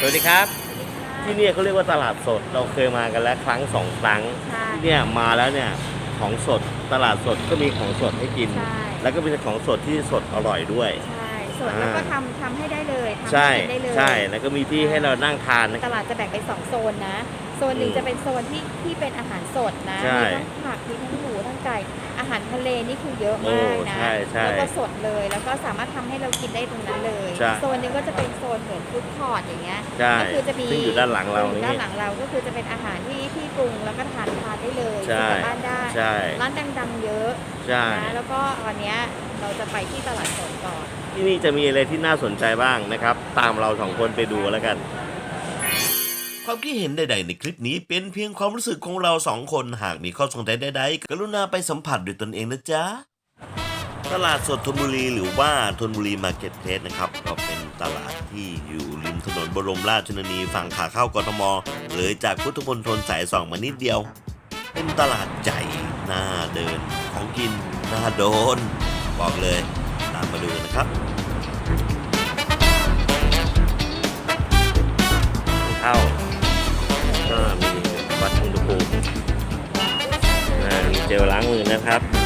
สวัสดีครับ ที่เนี่ยเขาเรียกว่าตลาดสดเราเคยมากันแล้วครั้งสองครั้งใช่ที่เนี่ยมาแล้วเนี่ยของสดตลาดสดก็มีของสดให้กิน ใช่ แล้วก็มีของสดที่สดอร่อยด้วย ใช่สดแล้วก็ทำทำให้ได้เลยทำใช่ให้กินได้เลยใช่แล้วก็มีที่ให้เรานั่งทานนะตลาดจะแบ่งเป็นสองโซนนะ โซนหนึ่งอืมจะเป็นโซนที่ที่เป็นอาหารสดนะใช่มีทั้งผักมีทั้งหมูทั้งไก่อาหารทะเลนี่คือเยอะมากโอ้นะใช่ใช่แล้วก็สดเลยแล้วก็สามารถทำให้เรากินได้ตรงนั้นเลย ใช่โซนหนึ่งก็จะเป็นโซนเหมือนฟู้ดคอร์ทอย่างเงี้ยใช่ก็คือจะมีซึ่งอยู่ด้านหลังเราอยู่นี่ ด้านหลังเราก็คือจะเป็นอาหารที่ที่ปรุงแล้วก็ทานทานได้เลยใช่ซื้อกลับบ้านได้ใช่ร้านดังๆเยอะใช่นะแล้วก็วันเนี้ยเราจะไปที่ตลาดสดก่อน ที่นี่จะมีอะไรที่น่าสนใจบ้างนะครับ ตามเราสองคนไปดูแล้วกัน ความคิดเห็นใด ๆ ในคลิปนี้เป็นเพียงความรู้สึกของเราสองคนหากมีข้อสงสัยใดๆ กรุณาไปสัมผัสด้วยตนเองนะจ๊ะ ตลาดสดธนบุรีหรือว่าธนบุรีมาร์เก็ตเพลสนะครับก็เป็นตลาดที่อยู่ริมถนนบรมราชชนนีฝั่งขาเข้ากทมเลยจากพุทธมณฑลสายสองมานิดเดียว เป็นตลาดใหญ่น่าเดิน ของกินน่าโดน บอกเลยตามมาดูกันนะครับเข้า วัดอุณหภูมิมีเจลล้างมือนะครับ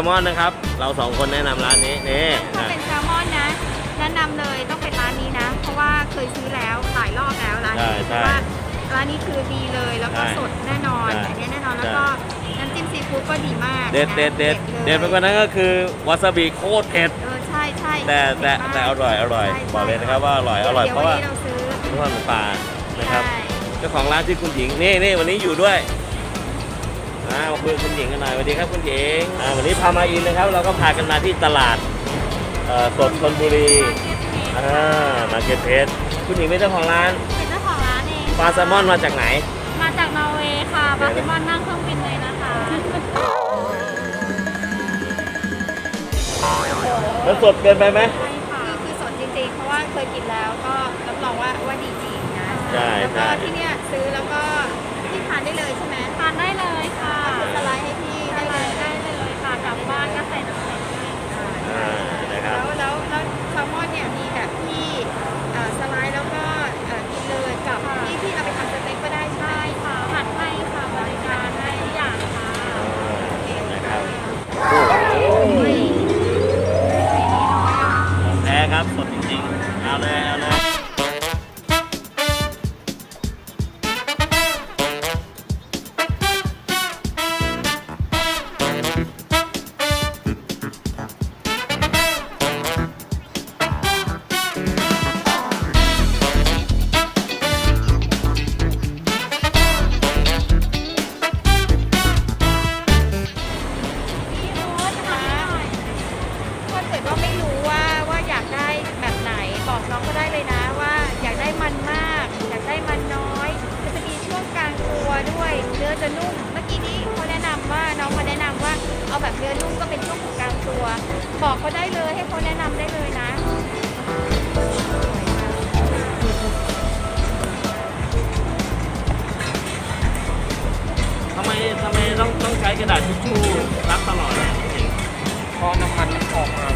ลมอนนะครับ เราสองคนแนะนำร้านนี้นี่ถ้านะเป็นแซลมอนนะ แนะนำเลยต้องเป็นร้านนี้นะ เพราะว่าเคยซื้อแล้วหลายรอบแล้วร้านใช่นี้เพใช่ราะว่าร้านนี้คือดีเลยแล้วก็ใช่สดแน่นอนใช่อันนี้แน่นอนแล้วก็น้ำจิ้มซีฟู้ดก็ดีมากเด็ดนะเด็ดเด็ดลเด็ยดไปกว่านั้นก็คือวาซาบิโคตรเผ็ด เออใช่ใช่แต่แต่เผ็ดมากแต่อร่อยอร่อยใช่บอกเลยนะครับว่าอร่อยอร่อยดี๋เพราะว่านนี้เราซื้อเพราะว่ามันปลานะครับใช่เจ้าของร้านที่อคุณหญิงนี่นี่วันนี้อยู่ด้วย อ่ามาคุยกับคุณหญิงกันหน่อยสวัสดีครับคุณหญิงอ่าวันนี้พามาอินนะครับ เราก็พากันมาที่ตลาดเอ่อสดธนบุรีอ่ามาเก็ตเพชคุณหญิงเป็นเจ้าของร้านเป็นเจ้าของร้านเอง ปลาแซลมอนมาจากไหน มาจากนอร์เวย์ค่ะปลาแซลมอนนั่งเครื่องบินเลยนะคะ มันสดเกินไปไหมใช่ค่ะคือคือสดจริงๆ เพราะว่าเคยกินแล้วก็รับรองว่าว่าดีจริงนะ ใช่แล้วก็ใช่ที่เนี่ยซื้อแล้วก็ที่ทานได้เลยใช่ไหมทาน ได้เลยค่ะสไลด์ให้พี่ได้เลยได้เลยค่ะกลับบ้านก็ใส่น้ำ เนื้อจะนุ่ม เมื่อกี้นี้เขาแนะนำว่าน้องเขาแนะนำว่าเอาแบบเนื้อนุ่มก็เป็นช่วงกลางตัว บอกเขาได้เลยให้เขาแนะนำได้เลยนะทำไมทำไมต้องต้องใช้กระดาษทิชชู่รับตลอดเลยคุณหญิงพอน้ำมันมันออกมา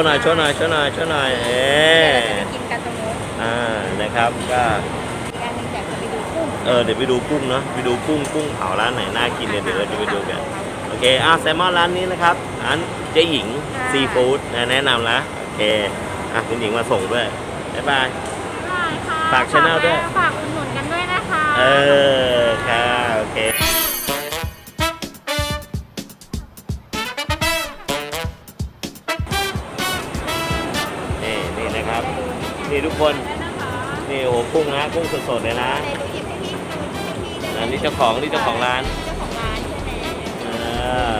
วโชว์หน่อยโชว์หน่อยโชว์หน่อยโชว์หน่อยเอ๊เดี๋ยวเราจะไปกินกันตรงนู้นอ่านะครับก็อีกอันหนึงอยากจะไปดูกุ้งเออเดี๋ยวไปดูกุ้งเนาะไปดูกุ้งกุ้งเผาร้านไหนน่ากินเนี่ยเดี๋ยวเราจะไปดูกันโอเคอะแซลมอนร้านนี้นะครับร้านเจ๊หญิงซีฟู้ดนะแนะนำละโอเคอะคุณหญิงมาส่งด้วยบ๊ายบาย ได้ค่ะฝาก channel ด้วย ฝากอุดหนุนกันด้วยนะคะ เออค่ะโอเค ทุกคน นี่โอ้โหกุ้งนะกุ้งสดๆเลยนะในดูหยิบให้พี่ดูให้พี่ได้ไหมอันนี้เจ้าของนี่เจ้าของร้านเจ้าของร้านใช่ไหมเออ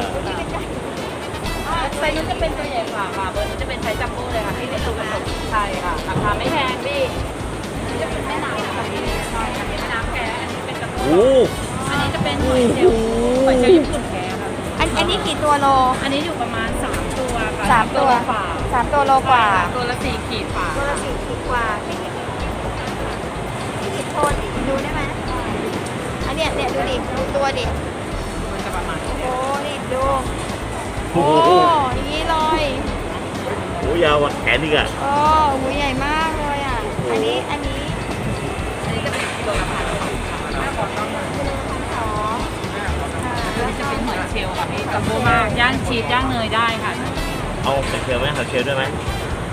ไซส์นู้นจะเป็นตัวใหญ่กว่าค่ะเบอร์นี้จะเป็นไซส์จัมโบ้เลยค่ะที่เป็นตัวกระจกใช่ค่ะราคาไม่แพงพี่อันนี้จะเป็นแม่น้ำนะคะพี่ใช่อันนี้แม่น้ำแท้อันนี้เป็นกระโอ้โอันนี้จะเป็นหอยเชลล์หอยเชลล์ญี่ปุ่นแท้ค่ะอันอันนี้กี่ตัวโล อันนี้อยู่ประมาณ 3 ตัวค่ะสามตัวละฝ่าสามตัวโลกว่า ตัวละ4ขีด ยาวกว่าแขนอีกอะโอ้หูใหญ่มากเลยอะ อันนี้ อันนี้ อันนี้จะเป็นกิโลละพันสองสองอันนี้จะเป็นหอยเชลล์ค่ะพี่จัมโบ้มาก ย่างชีสย่างเนยได้ค่ะ เอาใส่เกลือไหมเอาเชลด้วยไหม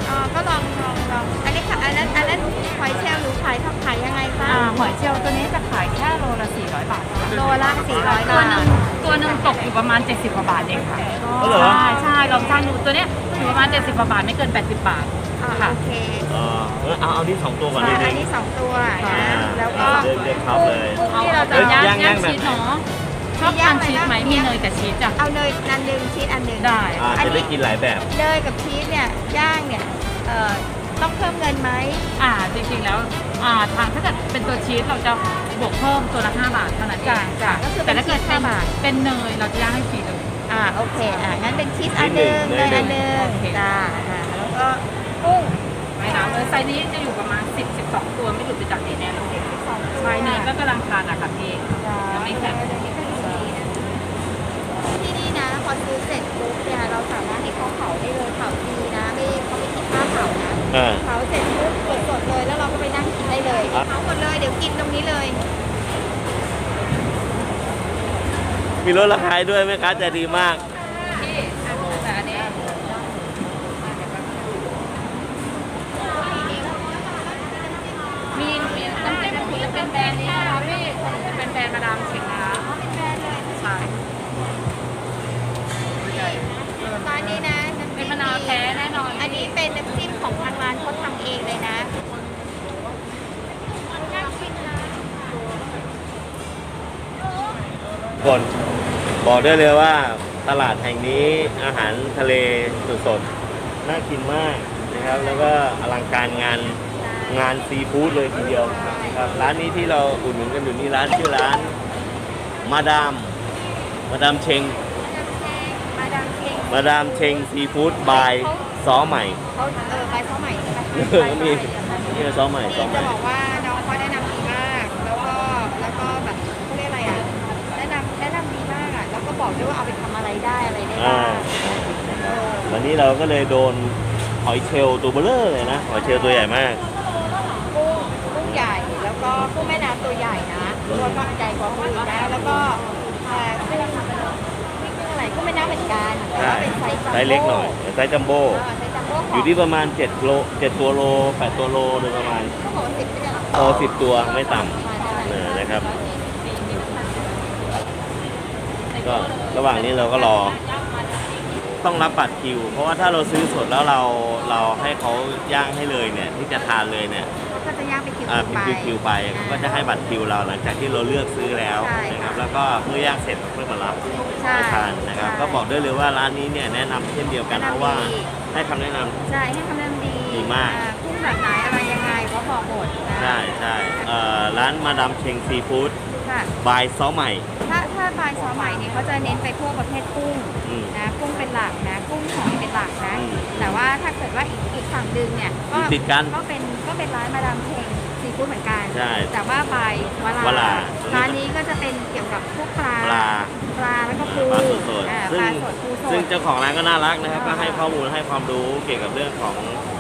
อ่าก็ลองลองลองอันนี้ค่ะอันนั้นอันนั้นหอยเชลล์หนูขายทำขายยังไงคะอ่าหอยเชลล์ตัวนี้จะขายแค่โลละ 400 บาทค่ะโลละสี่ร้อยตัวบาหนึ่ทงตัวหนึ่งตกอยู่ประมาณ 70กว่าบาทเองค่ะก็เหรอ ใช่ใช่ลองช่างดูตัวเนี้ย อยู่ประมาณ70กว่าบาทไม่เกิน 80 บาท อ่าค่ะ โอเคเออเออเอาเอานี่สองตัวก่อนอ่านิดนึอันงนี้สองตัวอ่านะ แล้วก็เลือกเลือกครับเลยกุ้งเอาที่เราจะอ้ยย่างย่างย่างแบบชีสไหนเนาะชอบทานชีสไหมมีเนยกับชีสจ้ะ เอาเนยอันหนึ่งชีสอันหนึ่งได้ อ่า จะได้กินหลายแบบ เนยกับชีสเนี่ยย่างเนี่ยเอ่อต้องเพิ่มเงินไหมอ่าจริงๆแล้วอ่าทางถ้าเกิดเป็นตัวชีสเราจะบวกเพิ่มตัวละ5บาทเท่านั้นเองจ้ะก็คือเป็แต่นถ้าชีเกิสดห้าเป็นบาทเป็นเนยเราจะย่างให้ฟรีเลย อ่าโอเคอ่างั้นเป็นชีสอันหนึ่งชีเนสยหนึ่อังนหนึ่งโอเคจ้าอ่าแล้วก็กุ้งไม่น้ำเลยไซส์นี้จะอยู่ประมาณ 10 12 ตัวไม่หลุดไปจากนี้แน่นอนใช่เนยก็กำลังทานอะค่ะพี่ยังไม่แข็งที่นี่นะพอซื้อเสร็จปุ๊บเนี่ยเราสามารถให้เขาเผาได้เลยเผาฟรีนะไม่เขาไม่คิดค่าเผานะอ่าเผาเสร็จปุ๊บสดๆเลยแล้วเราก็ไปนั่งกินได้เลยครับเผาหมดเลยเดี๋ยวกินตรงนี้เลย มีลดราคาให้ด้วยไหมคะใจดีมากพี่แต่อันนี้มีมีน้ำจิ้มของพี่จะเป็นแบรนด์นี้นะคะพี่จะเป็นแบรนด์มาดามเช็คนะคะใช่ร้านนี้นะำเป็นจิ้มะนาวแท้แน่นอนอันนี้เป็นน้ำจิ้มของทางร้านเขาทำเองเลยนะน่ากินนะคน บอกได้เลยว่าตลาดแห่งนี้อาหารทะเลสดๆน่ากินมากนะครับ แล้วก็อลังการงานงานซีฟู้ดเลยทีเดียวครับร้านนี้ที่เราอุดหนุนกันอยู่นี่ร้านชื่อร้าน มาดาม มาดามเชงมาดามเค้งมาดามเชงซีฟู้ดบายซอใหม่เขาเออใบเขาใหม่ใช่ไหมเออมีนี่ซอใหม่ซอนี่ใหจะม่บอกว่า บอกด้วยว่าเอาไปทำอะไรได้อะไรได้อ่าบ้างเออวันนี้เราก็เลยโดนหอยเชลล์ตัวเบลเลอร์เลยนะหอยเชลล์ตัวใหญ่มาก กุ้งกุ้งใหญ่แล้วก็กุ้งแม่น้ำตัวใหญ่นะตัวก็ใหญ่กว่ากุ้งอีกนะแล้วก็เอ่อกุ้งกุ้งอะไรกุ้งแม่น้ำเหมือนกันแต่ว่าเป็นไซส์จัมโบ้ไซส์เล็กหน่อยไซส์จัมโบ้เออไซส์จัมโบ้ขอยู่ที่ประมาณ7โล7ตัวโล8ตัวโลโดยประมาณเขาบอกว่าสิบไม่ใช่หรอโต10 ตัวไม่ต่ประมาณนั้นำเออนะครับ ก็ระหว่างนี้เราก็รอ ต้องรับบัตรคิว เพราะว่าถ้าเราซื้อสดแล้วเราเราให้เขาย่างให้เลยเนี่ยที่จะทานเลยเนี่ยเขาก็จะย่างไปคิวอ่าไปเป็นคิวคิวไปเขาก็จะให้บัตรคิวเราหลังจากที่เราเลือกซื้อแล้วใช่นะครับแล้วก็เมื่อย่างเสร็จเพื่อมารับใช่ไปทานนะครับ ใช่ก็บอกได้เลยว่าร้านนี้เนี่ยแนะนำเช่นเดียวกันแนะนำเพราะว่าดี ให้คำแนะนำ ใช่ให้คำแนะนำดีดีมาก อ่กุ้งแบบไหนอะไรยังไงเขาบอกหมดนะ ใช่ใช่เอ่อร้านมาดามเชงซีฟู้ด ค่ะ บายซอใหม่ ถ้าถ้าบายซอใหม่เนี่ยเขาจะเน้นไปพวกประเภทกุ้งอืม นะกุ้งเป็นหลักนะกุ้งหอยเป็นหลักนะอืมว่าอีกอีกฝั่งหนึ่งเนี่ยก็อยู่ติดกัน ก็เป็นก็เป็นร้านมาดามเพงซี ฟู้ดเหมือนกัน ใช่แต่ว่าบายวลาวลาร้านนี้ก็จะเป็นเกี่ยวกับพวกปลา ปลาปลาแล้วก็ปูปลาสดอ่าๆซึ่ปง ลาสดปูสซึ่งดเจ้าของร้านก็น่ารักนะครับ ก็ให้ข้อมูลให้ความรู้เกี่ยวกับเรื่องของ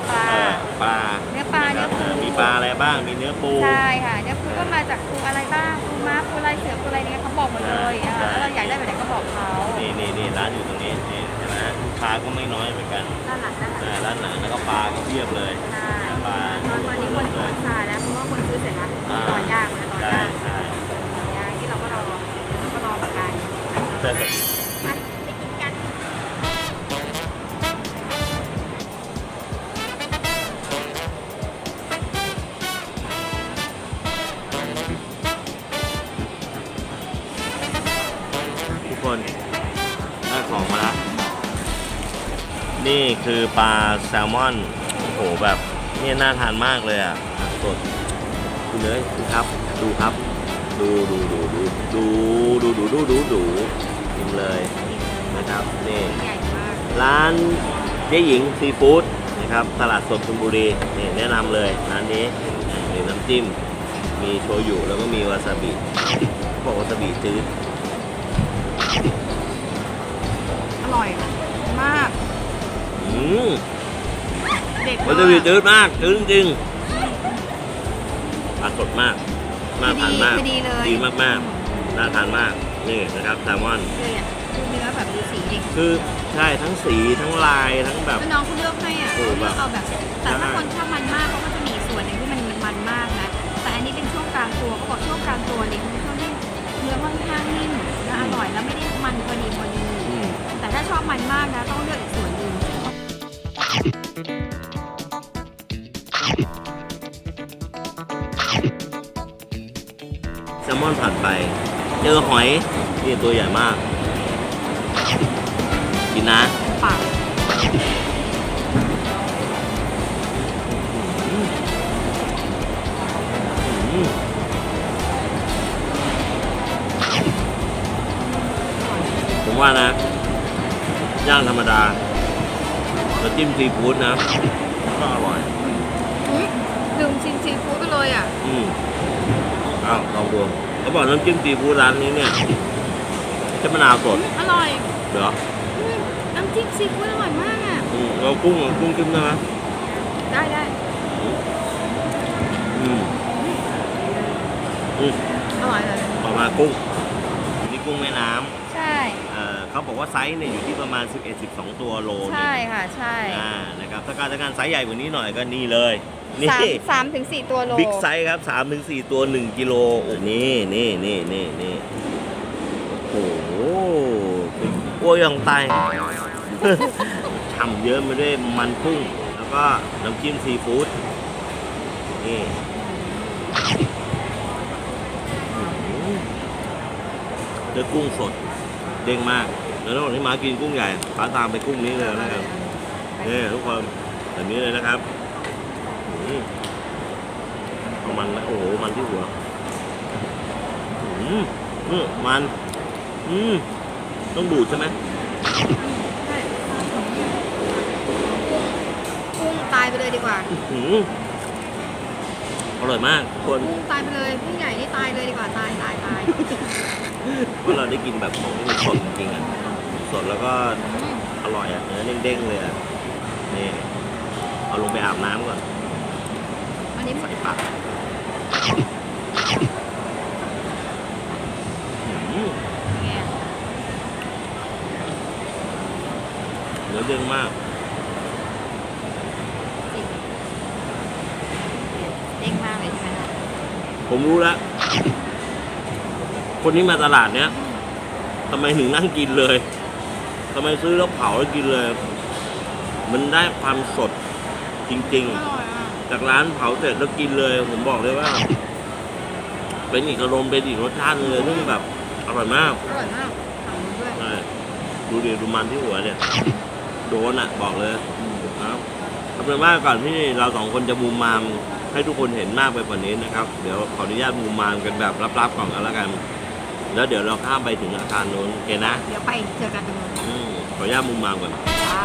ปลา เอ่อปลาเนื้อปลาะครับเนื้อปู มีปลาอะไรบ้าง มีเนื้อปู ใช่ค่ะเนี่ยปูก็มาจากปูอะไรบ้างปูม้าปูลายเสือปูอะไรเนี่ยเขาบอกหมดเลยอะใช่ แล้วเราอยากได้แบบไหนก็บอกเขานี่นี่นี่ร้านอยู่ตรงนี้นี่เห็นไหมลูกค้าก็ไม่น้อยเหมือนกันด้านหลังด้านหลังอ่าร้านหนังแล้วก็ปลาก็เพียบเลยใช่ปลตอนวันนี้คนขอซาแล้วเพราะว่าคนซื้อเสร็จแล้วอ่าต่อยางมันต่อยางใช่ต่อยางที่เราก็รอเราก็รอเหมือนกันใช่ไปไปกินกันทุกคนได้ของมาแล้วนี่คือปลาแซลมอน โอ้โหแบบ เนี่ยน่าทานมากเลยอะสดคุณเลยดูครับ ดูครับ ดูดูดูดูดูดูดูดูดูดูกินเลยนะครับนี่ใหญ่มากร้านเจ๊หญิงซีฟู้ดนะครับตลาดสดชลบุรีนี่แนะนำเลยร้านนี้มีน้ำจิ้ม มีโชยุแล้วก็มีวาซาบิบอกวาซาบิจืดอร่อยมาก อืม เด็กวาซาบิจืดมากจืดจริงปลาสดมากน่าทานมาก พอดีเลย ดีมากๆน่าทานมาก นี่นะครับแซลมอน เลยอะดูเนื้อแบบดูสีดิคือใช่ทั้งสีทั้งลายทั้งแบบน้องเขาเลือกให้อะเขาเลือกเอาแบบ แต่ถ้าคนชอบมันมากเขาก็จะมีส่วนหนึ่งที่มันมันมากนะ แต่อันนี้เป็นช่วงกลางตัวเขาบอกช่วงกลางตัวเนี่ยเป็นช่วงที่เนื้อค่อนข้างนิ่มและอร่อยแล้วไม่ได้มันพอดีพอดี อืม แต่ถ้าชอบมันมากนะ ต้องเลือกอีกส่วนหนึ่ง อนผัดไป เจอหอยนี่ตัวใหญ่มาก กินนะปากอืมผมว่านะ ย่างธรรมดาแล้วจิ้มซีฟู้ดนะ ก็อร่อย ลืมชิมซีฟู้ดไปเลยอะ อืมอ้าวลองดู เขาบอกน้ำจิ้มซีฟู้ดร้านนี้เนี่ยใช้มะนาวสดอร่อยเหรอน้ำจิ้มซีฟู้ดอร่อยมากอะ อืมเรากุ้งอะกุ้งจิ้มได้ไหมได้ได้อืมอืมอร่อยเลย ต่อมากุ้งนี่กุ้งแม่น้ำใช่ เอ่อเขาบอกว่าไซส์เนี่ยอยู่ที่ประมาณ 11-12 ตัวโลนึงใช่ค่ะ ใช่อ่านะครับถ้าการถ้าการไซส์ใหญ่กว่านี้หน่อยก็นี่เลย นี่ สามสามถึงสี่ตัวโล บิ๊กไซส์ครับ3ถึง4ตัว 1 กิโลโอ้นี่นี่นี่นี่นี่โอ้โหกลัวยังตายฉ่ำเยอะมาด้วยมันกุ้ง แล้วก็น้ำจิ้มซีฟู้ดนี่อื้อหือเจอกุ้งสด เด้งมาก แล้วระหว่างที่หมากินกุ้งใหญ่ป้าตามไปกุ้งนี้เลยนะครับนี่ทุกคนแบบนี้เลยนะครับอื้อเอามันนะโอ้โหมันที่หัวอืมอืมมันอืมต้องดูดใช่ไหมใช่กุ้งตายไปเลยดีกว่าอืมอร่อยมากทุกคนกุ้งตายไปเลยกุ้งใหญ่นี่ตายเลยดีกว่าตายตายตายเพราะเราได้กินแบบของที่มันสดจริงๆอะ สดแล้วก็อร่อยอะเนื้อเด้งๆเลยอะนี่เอาลงไปอาบน้ำก่อนอันนี้หมดใส่ปากอืมไงเนื้อเด้งมากจริงเด้งมากเลยใช่ไหมคะผมรู้แล้ว คนที่มาตลาดเนี้ยทำไมถึงนั่งกินเลย ทำไมซื้อแล้วเผาแล้วกินเลย มันได้ความสดจริง อร่อยอะๆ จากร้านเผาเสร็จแล้วกินเลย ผมบอกเลยว่า เป็นอีกอารมณ์เป็นอีกรสชาติหนึงเลยซึ่งแบบอร่อยมาก อร่อยมากทำด้วยใช่ดูดิดูมันที่หัวเนี่ย โดนอะ บอกเลยนะครับเอาเป็นว่าก่อนที่เราสองคนจะมูมมามให้ทุกคนเห็นมากไปกว่านี้นะครับ เดี๋ยวขออนุญาตมูมมามกันแบบลับๆก่อนกันแล้วกัน แล้วเดี๋ยวเราข้ามไปถึงอาคารโน้นโอเคนะ เดี๋ยวไปเจอกันตรงนู้นอืมขออนุญาตมูมมามก่อน จ้า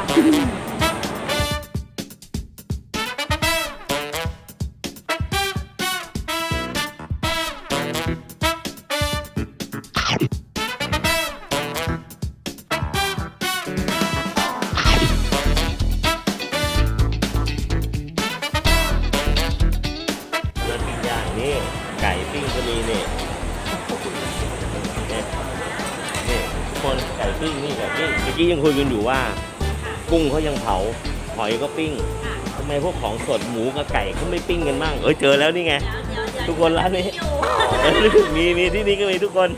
ว่ากุ้งเขายังเผาหอยก็ปิ้งทำไมพวกของสดหมูกับไก่เขาไม่ปิ้งกันบ้างเอ้ยเจอแล้วนี่ไง ทุกคนร้านนี้มีมีที่นี่ก็มีทุกคน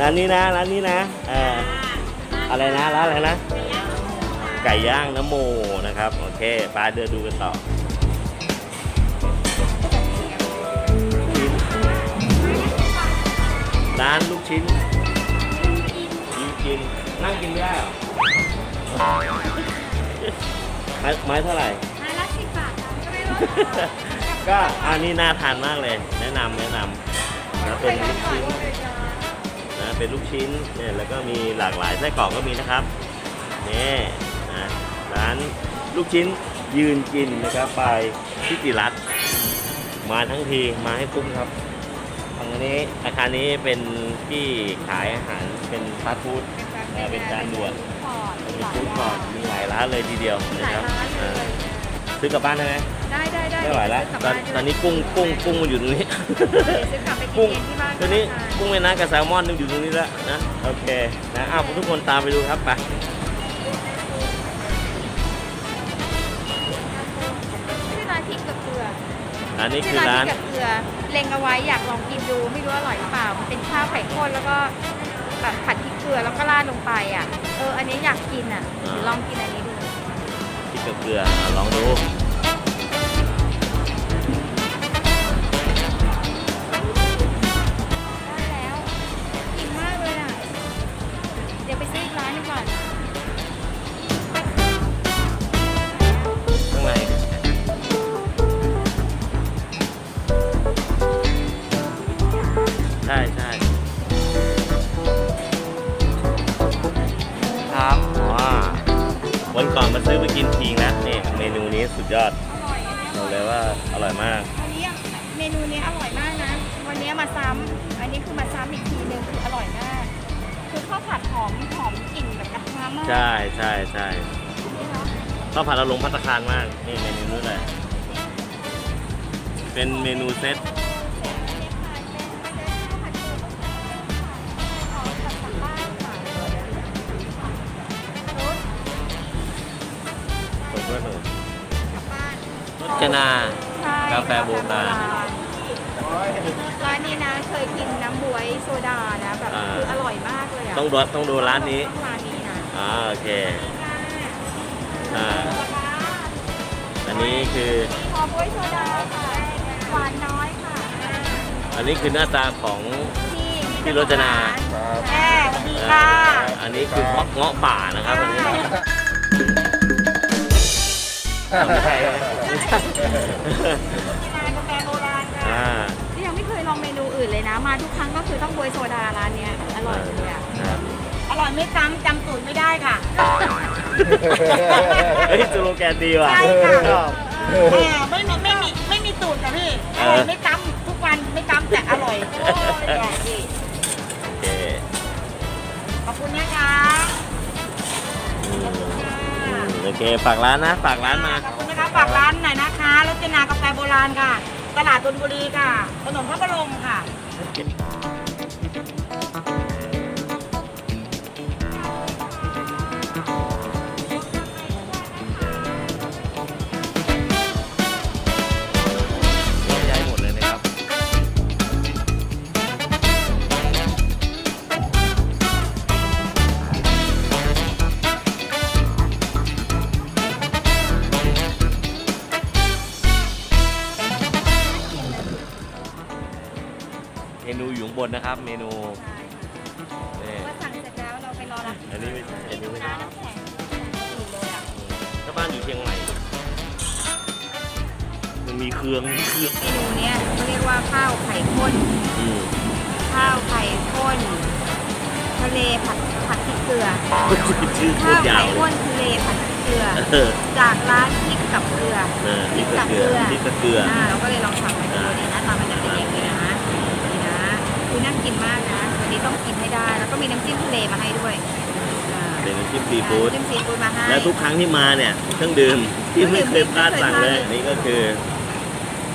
ร้านนี้นะร้านนี้นะเอ่ออะไรนะร้านอะไรนะ ไก่ย่างน้ำโมนะครับ โอเคไปเดินดูกันต่อร้านลูกชิ้นยืนกินนั่งกินไม่ได้เหรอ ไม้ไม้เท่าไหร่ ไม้ละสิบบาทก็ไม่รู้ก็อันนี้น่าทานมากเลย แนะนำแนะนำนะเป็นลูกชิ้นนะเป็นลูกชิ้นเนี่ยแล้วก็มีหลากหลายไส้กรอกก็มีนะครับนี่นะร้านลูกชิ้นยืนกินนะครับไปทิติรัตน์มาทั้งทีมาให้คุ้มครับทางนี้อาคารนี้เป็นที่ขายอาหารเป็นฟาสต์ฟู้ดนะเป็นจานด่วน เป็นฟู้ดคอร์ทมีหลายร้านเลยทีเดียวหนะลายครับร้านเลอ่ายซื้อกลับบ้านได้ไหมได้ได้ได้ไม่ไหวแล้วเดี๋ยตอนซื้กตลัอบนนี้กุ้งกุ้งกุ้งมันอยู่ตรงนี้ ซื้อกลับไปกิกุ้งนเองที่บ้านตอนนี้ก็ได้กุ้งแม่น้ำกับแซลมอนนึงอยู่ตรงนี้แล้วนะโอเคนะอ้าวทุกคนตามไปดูครับไปชื่อร้านพริกกับเกลืออันนี้ชื่คืออร้าร้านนพริกกับเกลือเล็งเอาไว้อยากลองกินดูไม่รู้อร่อยหรือเปล่ามันเป็นข้าวไข่ข้นแล้วก็แบบผัดพริกเกลือแล้วก็ราดลง ไปอะ เออ อันนี้อยากกินอะเดี๋ยวลองกินอันนี้ดู พริกกับเกลืออะลองดูได้แล้วกินมากเลยอะ เดี๋ยวไปซื้ออีกร้านหนึงก่อน ข้างในใช่ใช่ ซื้อไปกินทีนะนี่เมนูนี้สุดยอดอร่อยอันนี้บอกเลยว่าอร่อยมาก อันนี้เมนูนี้อร่อยมากนะ วันนี้มาซ้ำอันนี้คือมาซ้ำอีกทีนึงคืออร่อยมาก คือข้าวผัดหอมหอมกลิ่นแบบกระทะมากใช่ใช่ใช่นี่เนาะข้าวผัดเราลงพัตตาคารมาก นี่เมนูนู้นเลยเป็นเมนูเซต จนากาแฟโบราณร้านนี้นะเคยกินน้ำบวยโซดานะแบบอ่า คืออร่อยมากเลยอะต้องดูต้องดูร้านนี้ร้านนี้นะอ่าโอเคอ่าอันนี้คือขอบวยโซดาค่ะหวานน้อยค่ะอันนี้คือหน้าตาของ ที่พี่รจนา แม่สวัสดีค่ะ อันนี้คือเงาะเงาะป่านะครับอันนี้ไม่ใช่ไม่ใช่กาแฟโบราณค่ะอ่านี่ยังไม่เคยลองเมนูอื่นเลยนะ มาทุกครั้งก็คือต้องบวยโซดาร้านเนี้ยอร่อยเลยอะครับอร่อยไม่ซ้ำจำสูตรไม่ได้ค่ะ เฮ้ยสโลแกนดีว่ะใช่ค่ะ ชอบไม่มีไม่มีไม่มีสูตรค่ะพี่เออไม่ซ้ำทุกวันไม่ซ้ำแต่อร่อยโอ้ยอะพี่โอเคขอบคุณนะคะอืมโอเคฝากร้านนะ ฝากร้านมา ขอบคุณนะคะ ฝากร้านหน่อยนะคะรจนากาแฟโบราณค่ะ ตลาดธนบุรีค่ะ ถนนพระบรมค่ะ นูอยู่ข้างบนนะครับ เมนูนี่ว่าสั่งเสร็จแล้วเราไปรอรับอันนี้ไม่อันนี้ไม่ใช่น้ำแข็งสี่เลยอะถ้าบ้านอยู่เชียงใหม่ มันมีเครื่องมีเครื่องเมนูเนี้ยเขาเรียกว่าข้าวไข่ข้น อืมข้าวไข่ข้น ทะเลผัดผัดพริกเกลือ ชื่อโคข้าตวรยาไข่วเลข้ยนทะเลผัดพริกเกลือ เออจากร้านพริกกับเกลือ เออพริกกระเกลือพริกกระเกลือ อ่าเราก็เลยลองสั่งมาดูนี่หน้าตามันจะเป็นอย่างนี้นะนี่นะ คือน่ากินมากนะวันนี้ต้องกินให้ได้ แล้วก็มีน้ำจิ้มทะเลมาให้ด้วยอ่าเป็นน้ำจิ้มซีฟู้ด น้ำจิ้มซีฟู้ดมาให้ แล้วทุกครั้งที่มาเนี่ยเครื่องดื่มที่ไม่เคยพลาดสั่งเลยนี่ก็คือ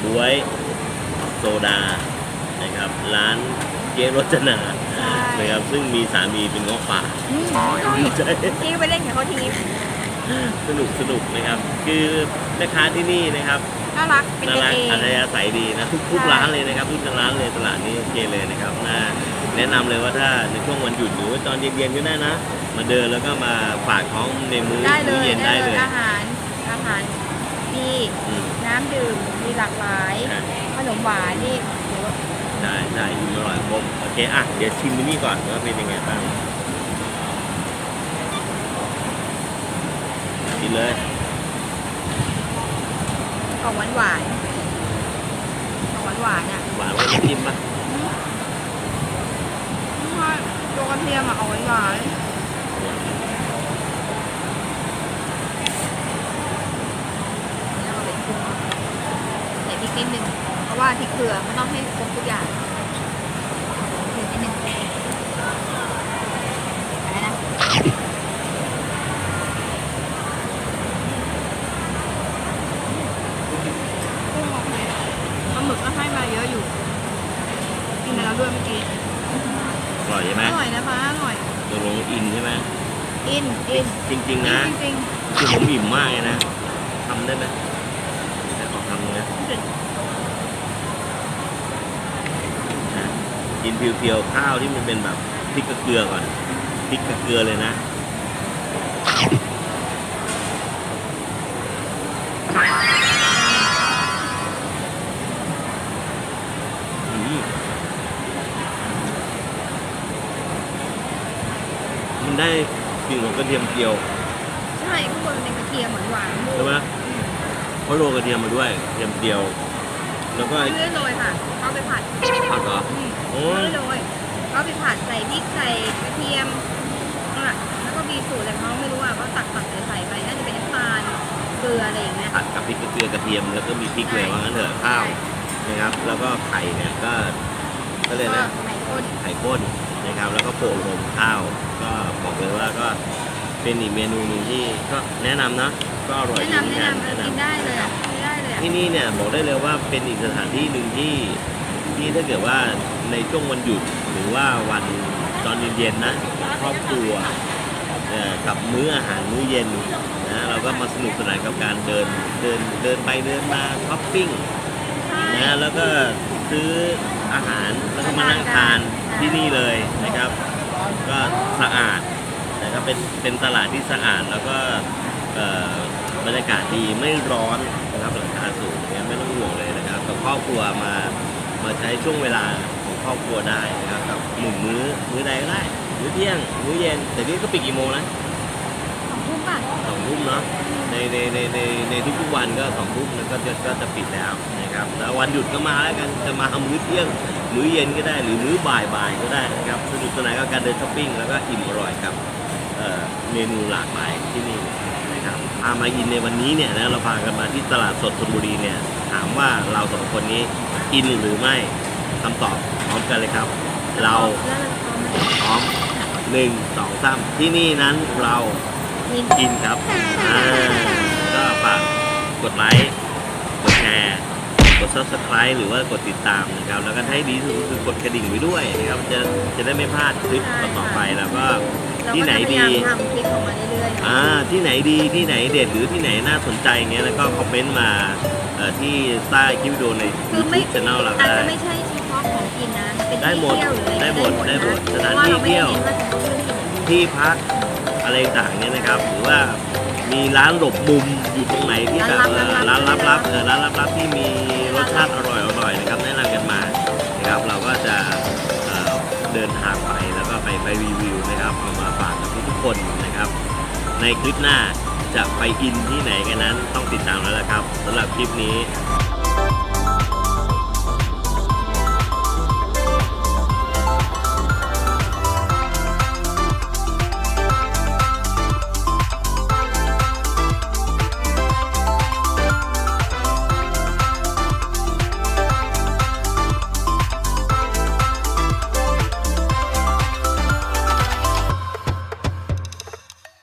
บวยโซดานะครับร้านเจ๊รจนาใช่ นะครับซึ่งมีสามีเป็นเงาะป่าอืมใช่ พี่ไปเล่นกับเขาที สนุกสนุกนะครับ คือแม่ค้าที่นี่นะครับน่ารักเป็นน่ากันรักเองอัธยาศัยดีนะทุกทุกใช่ร้านเลยนะครับทุกร้านเลยตลาดนี้โอเคเลยนะครับน่าแนะนำเลยว่าถ้าในช่วงวันหยุดหรือว่าตอนเย็นๆก็ได้นะ มาเดินแล้วก็มาฝากท้องในมื้อได้เลมื้อยเย็นได้ได้เลเลยยอาหารอาหารดีอืม น้ำดื่มมีหลากหลายใช่ขนมหวานนี่โหได้ได้อิ่มอร่อยครบโอเคอะเดี๋ยวชิมมินี่ก่อนว่าเป็นยังไงบ้าง กินเลยออกหวานหวานออกหวานหวานๆอะหวานว่าจะจิ้มปะเพราะว่าตัวกระเทียมอะออกหวานหวานแล้วเอาไปปรุงใส่พริกนิดนึงเพราะว่าพริกเกลือมันต้องให้ครบทุกอย่างเผ็ดนิดนึงอะไรนะ กุ้งโอเคปลาหมึกก็ให้มาเยอะอยู่ กินไปแล้วด้วยเมื่อกี้ อร่อยใช่ไหม อร่อยนะคะอร่อย ตกลงอินใช่ไหม อิน อิน จ ริงๆนะ จริงคือผมอิ่มมากเลยนะทำได้ไหมแต่ขอทำนะๆนะกินเพียวๆข้าวที่มันเป็นแบบพริกกับเกลือก่อนพริกกับเกลือเลยนะอืมมันได้กลิ่นของกระเทียมเจียว ใช่ข้างบนมัน เป็นกระเทียมหวานหวานๆใช่ไหมเพราะโรยกระเทียมมาด้วยกระเทียมเจียว แล้วก็ไอ้เลื่อยโรยค่ะ เอาไปผัดผักเหรออืมโอ้ยเลื่อยโรยเอาไปผัดใส่พริกใส่กระเทียมนั่นแหละแล้วก็มีสูตรอะไรของเขาไม่รู้อะก็ตักตักใส่ใส่ไปน่าจะเป็นน้ำตาลเกลืออะไรอย่างเงี้ยผัดกับพริกเกลือกระเทียมแล้วก็มีพริกเลยว่างั้นเถอะข้าวนะครับ แล้วก็ไข่เนี่ยก็ก็เลยก็นะไข่ข้นไข่ข้นนะครับ แล้วก็โปะลงข้าว ก็บอกเลยว่าก็ เป็นอีกเมนูหนึงที่ก็แนะนำนะ ก็อร่อยแนะดีนำเหมือนแนะกันนำกินได้เลยอะกินได้เลยอะที่นี่เนี่ยบอกได้เลยว่าเป็นอีกสถานที่หนึ่งที่ที่ถ้าเกิดว่าในช่วงวันหยุดหรือว่าวันตอนเย็นๆนะครอบครัวเอ่อกับมื้ออาหารมื้อเย็นนะเราก็มาสนุกสนานกับการเดินเดินเดินไปเดินมาช้อปปิ้งนะแล้วก็ซื้ออาหารแล้วก็มานั่งทานที่นี่เลยนะครับ ก็สะอาด นะครับเป็นเป็นตลาดที่สะอาดแล้วก็เอ่อบรรยากาศดีไม่ร้อนนะครับราคาสูงเนี่ยไม่ต้องห่วงเลยนะครับกับครอบครัวมามาใช้ช่วงเวลาของครอบครัวได้นะครับกับหนึ่งมื้อมื้อใดก็ได้มื้อเที่ยงมื้อเย็นแต่นี่ก็ปิดกี่โมงนะของพุ่มป่ะสองทุ่มเนาะในในในในในทุกๆวันก็สองทุ่มแล้วก็จะก็จะปิดแล้วนะครับแล้ววันหยุดก็มาแล้วกันจะมามื้อเที่ยงมื้อเย็นก็ได้หรือมื้อบ่ายบ่ายก็ได้นะครับสนุกสนานกับการเดินช้อปปิ้งแล้วก็อิ่มอร่อยกับ เมนูหลากหลายที่นี่นะครับพามาอินในวันนี้เนี่ยนะเราพากันมาที่ตลาดสดธนบุรีเนี่ยถามว่าเราสองคนนี้อินหรือไม่คำตอบพร้อมกันเลยครับ เราพร้อมหนึ่งสองสามที่นี่นั้นเรากินครับอ่าก็ฝากกดไลค์กดแชร์กด subscribe หรือว่ากดติดตามนะครับ แล้วก็ให้ดีที่สุดคือกดกระดิ่งไว้ด้วยนะครับจะจะได้ไม่พลาดคลิปต่อไปแล้วก็ เราที่ก็ไหนจะพยาดียามทำคลิปออกมาเรื่อยๆอ่าที่ไหนดีที่ไหนเด็ดหรือที่ไหนน่าสนใจเงี้ยแล้วก็คอมเมนต์มาเอ่อที่ใต้คลิปวิดีโอใน คือไม่ YouTube channel เราอาจได้ จะไม่ใช่เฉพาะของกินนะ เป็นได้ที่หมดเที่ยวหรืออะไรได้หมดได้หมดนะสถานเพราะที่เราไม่เที่ได้ยวเน้นว่าจะต้องเรื่องกินอย่างเดียว ที่พักอะไรต่างๆเนี่ยนะครับ หรือว่ามีร้านหลบมุมอยู่ตรงไหนที่แบบเออร้านลับๆเออร้านลับๆที่มีรสชาติอร่อยๆนะครับแนะนำกันมานะครับเราก็จะเอ่อเดินทางไปแล้วก็ไปไปรีวิว คนนะครับ ในคลิปหน้าจะไปอินที่ไหนกันนั้นต้องติดตามแล้วละครับสำหรับคลิปนี้